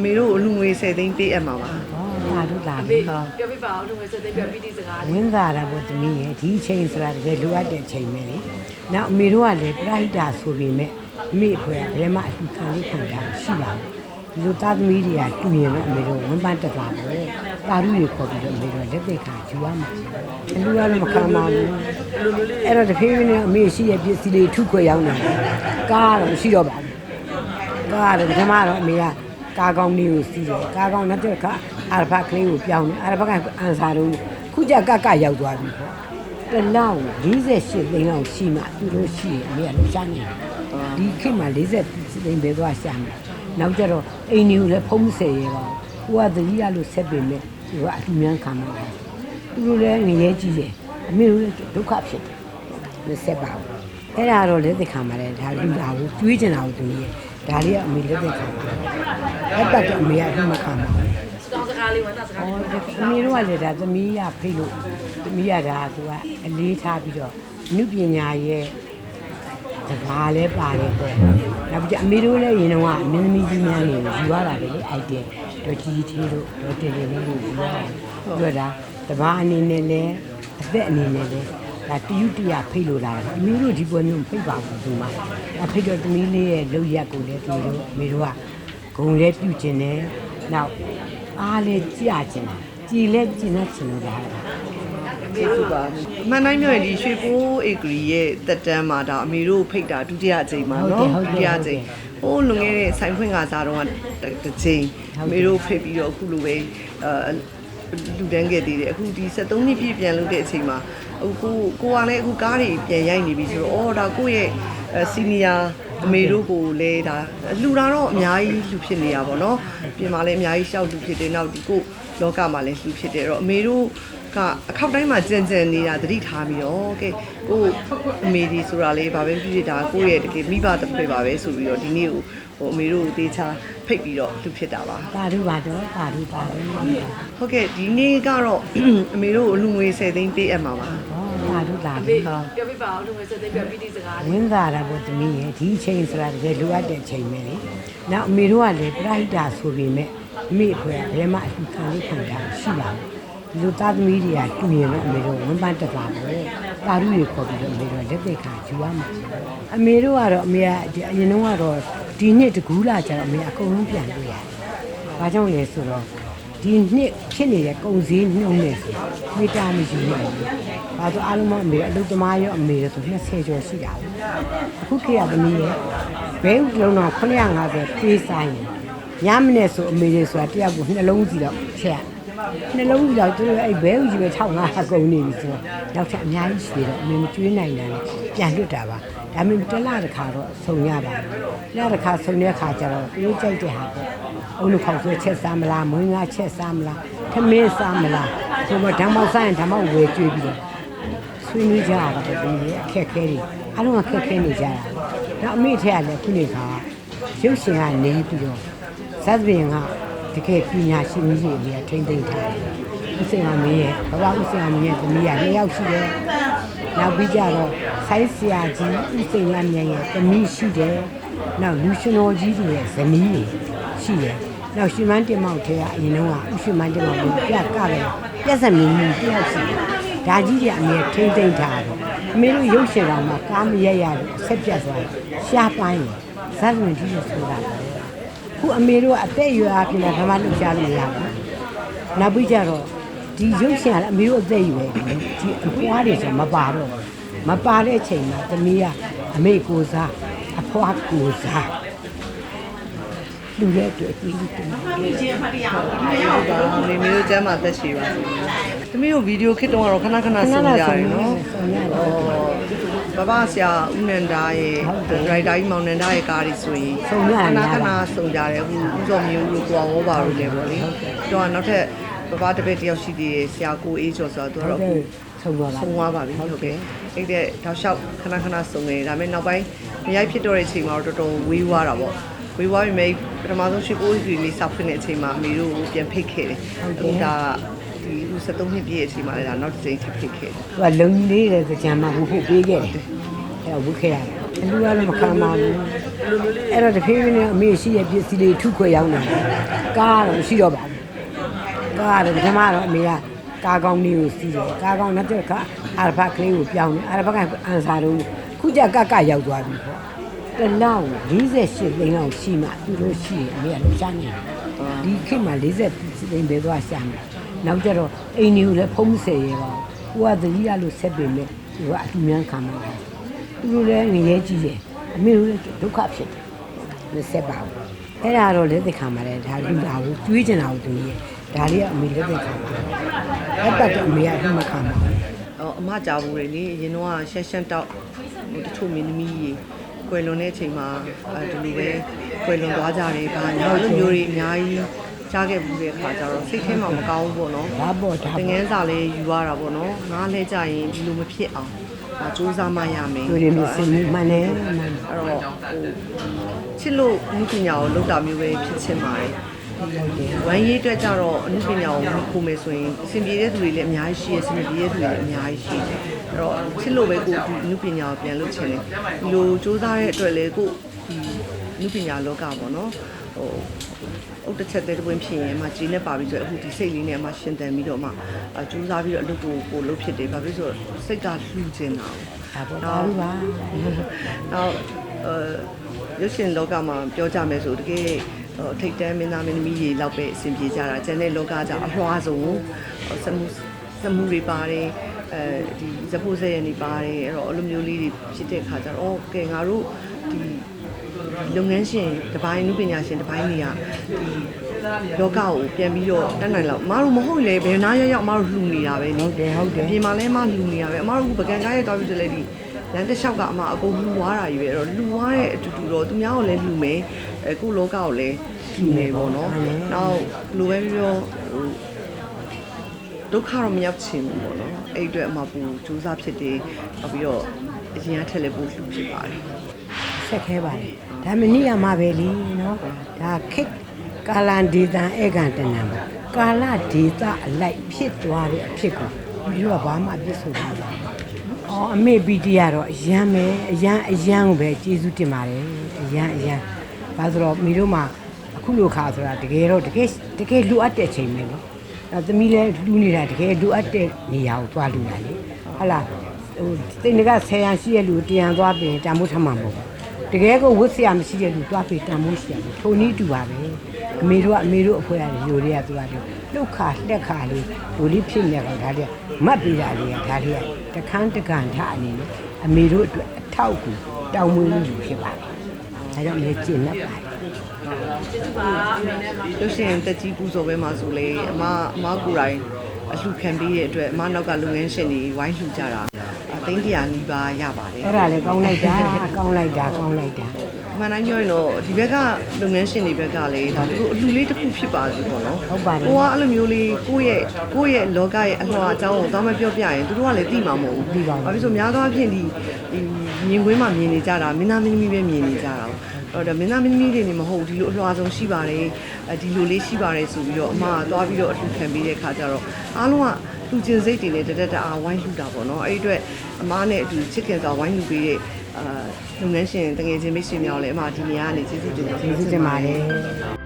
အမေတို့အလူငွေ10သိန်းပေးအပ်မှာပါဟောလာတို့လာအပြီမေဟောပြောပြပါအောင်လူငယ်စတဲ့ပြပြီးဒီစကားဝင်းသာတာပေါ့တမီးရဲ့ဒီအချိန်ဆိုတာတကယ်လိုအပ်တဲ့အချိန်ပဲလေနောက်အမေတို့ကလည်းပရိုက်တာဆိုပေမဲ့အမေအဖွယ်ကဘယ်မှအလှခံလေးခံတာရှိပါဘူးဒီလိုသားသမီးတွေကတူရင်တော့အမေတို့ဝင်းပန်းတက်တာပေါ့တာရုတွေခေါ်ပြီးတော့အမေတို့လက်သိခါယူရမှာအလူကတော့မခံပါဘူးအဲ့တော့တဖြည်းဖြည်းနဲ့အမေရှိရဲ့ပစ္စည်းလေးထုခွဲရောက်နေတယ်ကားတော့မရှိတော့ပါဘူးကားရတယ်ပထမတော့အမေက ကားကောင်းလေးကိုစီးတယ်ကားကောင်းနောက်တစ်ခါအာရဖကလေးကိုပြောင်းတယ်အာရဖကအန်ဆာတော့ခုကျကကရောက်သွားပြီပေါ့တလောက်48သိန်းလောက်ရှိမှသူတို့ရှိရင်အမေကလှရှားနေတယ်ဒီခေတ်မှာ40သိန်းပဲသွားရှာမယ်နောက်ကျတော့အိမ်ကြီးကိုလည်းဖုံးဆယ်ရဲပါဘူးကိုကသတိရလို့ဆက်ပင်မဲ့သူကအတူများခံမှာပါသူတို့လည်းငရဲကြီးတယ်အမေတို့လည်းဒုက္ခဖြစ်တယ်မဆက်ပါဘူးအဲ့ဒါတော့လက်သက်ခံပါတယ်ဒါလူတာကိုတွေးကျင်တာကိုသူကြီး ဒါလေးကအမေလက်သက်ခံတယ်အဲ့ပတ်တော့အမေကအမှခံပါဘူးတောင်းစကားလေးဝန်တာစကားဟောဒီအမေတို့ကလည်းဒါသမီးရဖိလို့သမီးရဒါသူကအလေးထားပြီးတော့အမှုပညာရဲ့တကားလည်းပါတယ်ပေါ့နောက်ပြီးအမေတို့လည်းရင်တော့အမင်းသမီးကြီးများနေယူရတာပဲလေအိုက်တဲ့တော့ကြီးသေးလို့တော့တင်တင်လေးလို့ယူရတယ်ပြောတာတဘာအနေနဲ့လည်းအသက်အနေနဲ့လည်း ဒါတယူတရဖိလို့လာတယ်အမေတို့ဒီပွဲမျိုးဖိတ်ပါဘူးသူမှအဖိတ်တော့သမီးလေးရဲ့လောက်ရက်ကိုလည်းသူတို့အမေတို့ကဂုံလည်းပြုကျင်တယ်နောက်အားလည်းကြကျင်တယ်ကြည်လည်းကျင်တတ်ချင်လို့လာတာကျေးဇူးပါအမှန်တိုင်းပြောရင်ဒီရွှေပိုးဧကရီရဲ့တက်တန်းမှာဒါအမေတို့ဖိတ်တာဒုတိယအကြိမ်ပါနော်ဒုတိယအကြိမ်ဟိုးလွန်ခဲ့တဲ့ဆိုင်ဖွင့်ကစားတော့တစ်ကြိမ်အမေတို့ဖိတ်ပြီးတော့အခုလိုပဲအဲလူတန်းခဲ့သေးတယ်အခုဒီ73နှစ်ပြည့်ပြန်လို့တဲ့အချိန်မှာ အခုကိုကိုကလည်းအခုကားတွေပြန်ရိုက်နေပြီဆိုတော့အော်ဒါကိုယ့်ရဲ့စီနီယာအမေတို့ကိုလည်းဒါလှူတာတော့အများကြီးလှူဖြစ်နေတာပေါ့နော်ပြင်မှာလည်းအများကြီးရှောက်လှူဖြစ်တယ်နောက်ဒီကိုလောကမှာလည်းလှူဖြစ်တယ်တော့အမေတို့ကအခောက်တိုင်းမှာကြံကြံနေတာသတိထားပြီးတော့ကဲကိုအမေဒီဆိုတာလေးဘာပဲဖြစ်ဖြစ်ဒါကိုယ့်ရဲ့တကယ်မိဘတစ်ဖွဲ့ပါပဲဆိုပြီးတော့ဒီနေ့ကိုဟိုအမေတို့ကိုတေးချဖိတ်ပြီးတော့လှူဖြစ်တာပါပါတို့ပါတော့ပါတို့ပါတော့ဟောဟုတ်ကဲ့ဒီနေ့ကတော့အမေတို့ကိုအလူငွေ10သိန်းပေးအပ်မှာပါ ပါတို့လာအပြီမေဟောပြောပြပါအောင်လူငယ်စတဲ့ပြပြီးဒီစကားဝင်းသာတာပေါ့တမီးရဲ့ဒီအချိန်ဆိုတာတကယ်လိုအပ်တဲ့အချိန်ပဲလေနောက်အမေတို့ကလည်းပရိုက်တာဆိုပေမဲ့အမေအဖွယ်ကဘယ်မှအလှခံလေးခံတာရှိပါဘူးဒီလိုသားသမီးတွေကတူရင်တော့အမေတို့ဝင်းပန်းတက်တာပေါ့တာရုတွေခေါ်ပြီးတော့အမေတို့လက်သိခါယူရမှာအမေတို့ကတော့အမေကအရင်တုန်းကတော့ဒီနှစ်တကူးလာကြတော့အမေအကုန်လုံးပြန်တွေ့ရတယ်။ဘာကြောင့်လဲဆိုတော့ ဒီနှစ်ဖြစ်နေတဲ့ကုံစည်းနှုံးနေဆိုမိတာမယူနိုင်ဘူး။ဘာလို့အားလုံးမအမေအလုပ်သမားရောအမေရောဆို20ကျော်ရှိတာဘူး။အခုခေတ်ကသမီးရဲ့ဘဲဥလုံးတော့950ပေးဆိုင်ရင် ညမနဲ့ဆိုအမေတွေဆိုတာတယောက်ကိုနှလုံးစီတော့ချက်နှလုံးစီတော့သူတို့အဲ့ဘဲဥကြီးပဲ1500ကုန်နေပြီဆိုတော့နောက်ထပ်အများကြီးရှိတယ်အမေမကျွေးနိုင်တာနဲ့ပြန်လွတ်တာပါဒါပေမဲ့တစ်လတစ်ခါတော့ဆုံရပါတယ်တစ်လတစ်ခါဆုံတဲ့အခါကျတော့သူတို့ကြိုက်တဲ့ဟာပေါ့အုံလို့ခေါက်ဆွဲချက်စားမလားမွေးငါချက်စားမလားခမင်းစားမလားဆိုတော့ဓမ္မောက်စားရင်ဓမ္မောက်ဝယ်ကျွေးပြီးတော့ဆွေးနွေးကြတာပေါ့ဒီအခက်ခဲတွေအားလုံးအခက်ခဲနေကြတာနောက်အမေထက်ကလည်းခုနေခါရုပ်ရှင်ကနေပြီးတော့ ဇတ်ပင်ကတကယ်ပညာရှင်ကြီးတွေထိမ့်သိမ့်ထားတယ်ဥစ္စာမင်းရဲ့ဘဝဥစ္စာမင်းရဲ့သမီးကနှစ်ယောက်ရှိတယ်နောက်ပြီးကြတော့ဆိုင်းဆရာကြီးဥစ္စာရမြန်ရဲ့သမီးရှိတယ်နောက်လူရှင်တော်ကြီးတွေရဲ့ဇနီးတွေရှိတယ်နောက်ရှင်မန်းတင်မောက်ထဲကအရင်တော့ဥရှင်မန်းတင်မောက်ကိုပြကလည်းပြက်စမင်းကြီးတယောက်ရှိတယ်ဒါကြီးတွေအမေထိမ့်သိမ့်ထားတယ်အမေတို့ရုပ်ရှင်တော်မှာကားမရက်ရလို့အဆက်ပြတ်သွားတယ်ရှားပိုင်းတယ်ဇတ်ဝင်ကြီးလို့ဆိုတာပဲ ခုအမေတို့ကအသက်အရွယ်အပြင်လည်းဘာမှလုပ်ကြလို့မရဘူး။နောက်ပြီးကြတော့ဒီရုပ်ရှင်ကလည်းအမေတို့အသက်အရွယ်ဒီအဖွားတွေဆိုမပါတော့ဘူးမပါတဲ့အချိန်မှာသမီးကအမေကိုစားအဖွားကိုစားလူရဲ့အတွက်အကြီးကြီးတင်တယ်ပါနေမျိုးတို့ကျမ်းမှာသက်ရှိပါစေ သမီးတို့ဗီဒီယိုခစ်တုန်းကတော့ခဏခဏဆုံကြရတယ်နော်ဆုံရတယ်ဘဘဆရာဦးနန္ဒာရဲ့ဒရိုက်တာကြီးမောင်နန္ဒာရဲ့ကားတွေဆိုရင်ဆုံရခရဏတာခဏဆုံကြတယ်အခုဦးစောမျိုးတို့ကိုအောင်ဝပါလို့လည်းပေါ့လေတော့နောက်ထပ်ဘဘတပည့်တယောက်ရှိသေးတယ်ဆရာကိုအေးကျော်ဆိုတော့သူဟုတ်ကတော့ကဲ့အခုဆုံတော့လားဆုံးသွားပါပြီဟုတ်ကဲ့အဲ့တဲ့တောက်လျှောက်ခဏခဏစုံနေဒါပေမဲ့နောက်ပိုင်းမရိုက်ဖြစ်တော့တဲ့အချိန်မှာတော့တော်တော်ဝေးွားတာပေါ့ဝေးွားပြီမဲ့ပထမဆုံးရှိပိုးကြီးလေးစောက်ဖွင့်တဲ့အချိန်မှာအမေတို့ကိုပြန်ဖိတ်ခဲ့တယ်အခုဒါဒီဦး 73နှစ်ပြည့်အချိန်မှာလည်းဒါနောက်တစ်ချိန်ထပ်ဖိတ်ခဲ့တယ်သူကလုံကြီးလေးတဲ့ကြံမှာဘူးဖို့ပေးခဲ့တယ်အဲ့တော့ဝုတ်ခဲ့ရတယ်အလူကတော့မခံပါဘူးအဲ့တော့တဖြည်းဖြည်းနဲ့အမေရှိရဲ့ပစ္စည်းတွေထုခွဲရောက်နေတယ်ကားကတော့ရှိတော့ပါဘူးကားကတော့ပထမတော့အမေကကားကောင်းလေးကိုစီးတယ်ကားကောင်းနဲ့တဲ့ကအာရဘကလေးကိုပြောင်းတယ်အာရဘကအန်စာတော့ခုကြကကရောက်သွားပြီပေါ့တလောက်48သိန်းလောက်ရှိမှသူတို့ရှိရင်အမေကလည်းရှားနေတယ်ဒီခေတ်မှာ40သိန်းပဲသွားရှာမယ် နောက်ကြတော့အိမ်ကြီးကိုလည်းဖုံးဆယ်ရပါဘူးကိုကသတိရလို့ဆက်ပင်မဲ့သူကအတူများခံမှာတယ်သူတို့လည်းငရဲကြီးတယ်အမေတို့လည်းဒုက္ခဖြစ်တယ်မဆက်ပါဘူးအဲ့ဒါတော့လက်သက်ခံပါတယ်ဒါလူလာကိုကျွေးကျင်တာကိုသူကြီးဒါလေးကအမေလက်သက်ခံပါတယ်အဲ့ပတ်တော့အမေကအမှမခံပါဘူးဟောအမကြောက်ဘူးလေလေအရင်တော့ရှက်ရှက်တောက်ဟိုတချို့မင်းသမီးကြီးကွယ်လွန်တဲ့အချိန်မှာအဲဒီလိုပဲကွယ်လွန်သွားကြတယ်ဘာညာလိုမျိုးတွေအများကြီး ကြားခဲ့ဘူးတဲ့အခါကျတော့စိတ်ထဲမှာမကောင်းဘူးပေါ့နော်ဒါပေါ့ဒါသင်ပေါ့ငန်းစာလေးယူရတာပေါ့နော်ငါလဲကြရင်ဒီလိုမဖြစ်အောင်ဒါစူးစမ်းမှရမယ်သူတွေမစင်ဘူးမှန်တယ်မှန်တယ်အဲ့တော့ဟိုချစ်လို့အမှုပညာကိုလောက်တာမျိုးပဲဖြစ်ချင်ပါတယ်ဝမ်းရေးအတွက်ကြတော့အမှုပညာကိုမခိုးမယ်ဆိုရင်အဆင်ပြေတဲ့သူတွေလည်းအများကြီးရှိရယ်အဆင်မပြေတဲ့သူတွေလည်းအများကြီးရှိတယ်အဲ့တော့ချစ်လို့ပဲကိုဒီအမှုပညာကိုပြန်လုပ်ချင်တယ်ဒီလိုစူးစမ်းတဲ့အတွက်လည်းကိုဒီအမှုပညာလောကပေါ့နော် ဟိုအုတ်တစ်ချက်တဲ့တွင်ဖြစ်ရင်အမဂျင်းနဲ့ပါပြီးဆိုအခုဒီစိတ်လေးနဲ့အမရှင်တန်ပြီးတော့အမအကြိုးစားပြီးတော့အလုပ်ကိုကိုလုပ်ဖြစ်တယ်ဘာဖြစ်လို့လဲဆိုတော့စိတ်ကလှူချင်တာကိုဒါပေါ့ဒါလူပါနောက်အဲရုပ်ရှင်လောကမှာပြောကြမယ်ဆိုတကယ်ဟိုထိတ်တန်းမင်းသားမင်းသမီးတွေလောက်ပဲအဆင်ပြေကြတာကျန်တဲ့လောကကြအလွှာဆုံးဟိုစမှုစမှုတွေပါတယ်အဲဒီဇဖို့စရနေပါတယ်အဲ့တော့အလိုမျိုးလေးတွေဖြစ်တဲ့ခါကျတော့အော်ကဲငါတို့ဒီ လုပ်ငန်းရှင်တစ်ပိုင်းလူပညာရှင်တစ်ပိုင်းတွေကဒီလောကကိုပြန်ပြီးတော့တက်နိုင်လောက်အမတို့မဟုတ်လေဘယ်နာရောက်ရောက်အမတို့လှူနေတာပဲဟုနော်တ်တယ်ဟုတ်တယ်အပြင်မှာလည်းအမလူနေတာပဲအမတို့ကပကံကားရဲ့တောက်ပြီးတလည်းဒီလမ်းတစ်လျှောက်ကအမအကုန်လူသွားတာကြီးပဲအဲ့တော့လူသွားတဲ့အတူတူတော့သူများကိုလည်းလူမယ်အဲကိုယ့်လောကကိုလည်းလူမယ်ပေါ့နော်နောက်လူပဲပြောဟိုဒုက္ခတော့မရောက်ချင်ဘူးပေါ့နော်အဲ့အတွက်အမပူစူးစမ်းဖြစ်တယ်နောက်ပြီးတော့အရင်ကထက်လည်းပို့လူဖြစ်ပါတယ် ဆက်ခဲပါတယ်ဒါမနည်းရမှာပဲလीနော်ဒါခိတ်ကာလန်ဒေတာဧကန်တနံပါကာလဒေတာအလိုက်ဖြစ်သွားတဲ့အဖြစ်ကိုဒီလိုကဘာမှအပြစ်ဆိုတာမဟုတ်ဘူးအော်အမေပီတီကတော့အရန်ပဲအရန်အရန်ကိုပဲကျေးဇူးတင်ပါတယ်အရန်အရန်ဘာလို့ဆိုတော့မိတို့မှာအခုလိုခါဆိုတာတကယ်တော့တကယ်တကယ်လိုအပ်တဲ့ချိန်ပဲနော်အဲသမီးလည်းလူနေတာတကယ်လိုအပ်တဲ့နေရာကိုသွားလူတာလေဟုတ်လားဟိုတိတ်ငကဆယ်ရန်ရှိရဲ့လူတရန်သွားပြင်တန်ဖို့ထမှာမဟုတ်ဘူး တကယ်ကိုဝတ်ဆရာမရှိတဲ့လူတွားပေးတန်မိုးရှိရတယ်ထုံနည်းတူပါပဲအမေတို့ကအမေတို့အဖွဲရတယ်ယူတွေကသူကပြောလှုပ်ခါလက်ခါလေးလူလေးဖြစ်နေတော့ဒါလေးမတ်ပေးတာလေးကဒါလေးကတခန်းတကန်ထအနေနဲ့အမေတို့အတွက်အထောက်အကူတောင်းမွေးလူဖြစ်ပါတယ်ဒါကြောင့်လေကျင့်နေပါတယ်ကျေးဇူးပါအမေနဲ့မလို့ရှိရင်တက်ကြီးပူဇော်ပဲမှာဆိုလေအမအမကိုယ်တိုင်အလှခံပြီးတဲ့အတွက်အမနောက်ကလုပ်ငန်းရှင်တွေဝိုင်းလှူကြတာအ သိန်းတရာနီးပါးရပါတယ်အဲ့ဒါလေကောင်းလိုက်တာကောင်းလိုက်တာကောင်းလိုက်တာမှန်တိုင်းပြောရင်တော့ဒီဘက်ကလုပ်ငန်းရှင်တွေဘက်ကလည်းဒါတို့အလှလေးတစ်ခုဖြစ်ပါစေပေါ့နော်ဟုတ်ပါတယ်ကိုကအဲ့လိုမျိုးလေးကိုယ့်ရဲ့ကိုယ့်ရဲ့လောကရဲ့အလှအကြောင်းကိုတောင်းမပြောပြရင်သူတို့ကလည်းသိမှာမဟုတ်ဘူးသိပါဘူးဘာဖြစ်လို့များသောအားဖြင့်ဒီဒီမြင်ကွင်းမှာမြင်နေကြတာမင်းသားမင်းသမီးပဲမြင်နေကြတာအဲ့တော့မင်းသားမင်းသမီးတွေနေမဟုတ်ဒီလိုအလှဆုံးရှိပါတယ်အဲ ဒီလိုလေးရှိပါတယ်ဆိုပြီးတော့အမကသွားပြီးတော့အလှခံပေးတဲ့ခါကျတော့အားလုံးကလူချင်းစိတ်တွေနဲ့တတက်တအားဝိုင်းလှူတာပေါ့နော်အဲ့ဒီအတွက်အမနဲ့အတူချစ်ခင်စွာဝိုင်းလှူပေးတဲ့အာလုပ်ငန်းရှင်တကယ်ချင်းမိတ်ဆွေများကိုလည်းအမဒီနေရာကနေကျေးဇူးတင်ပါတယ်ကျေးဇူးတင်ပါတယ်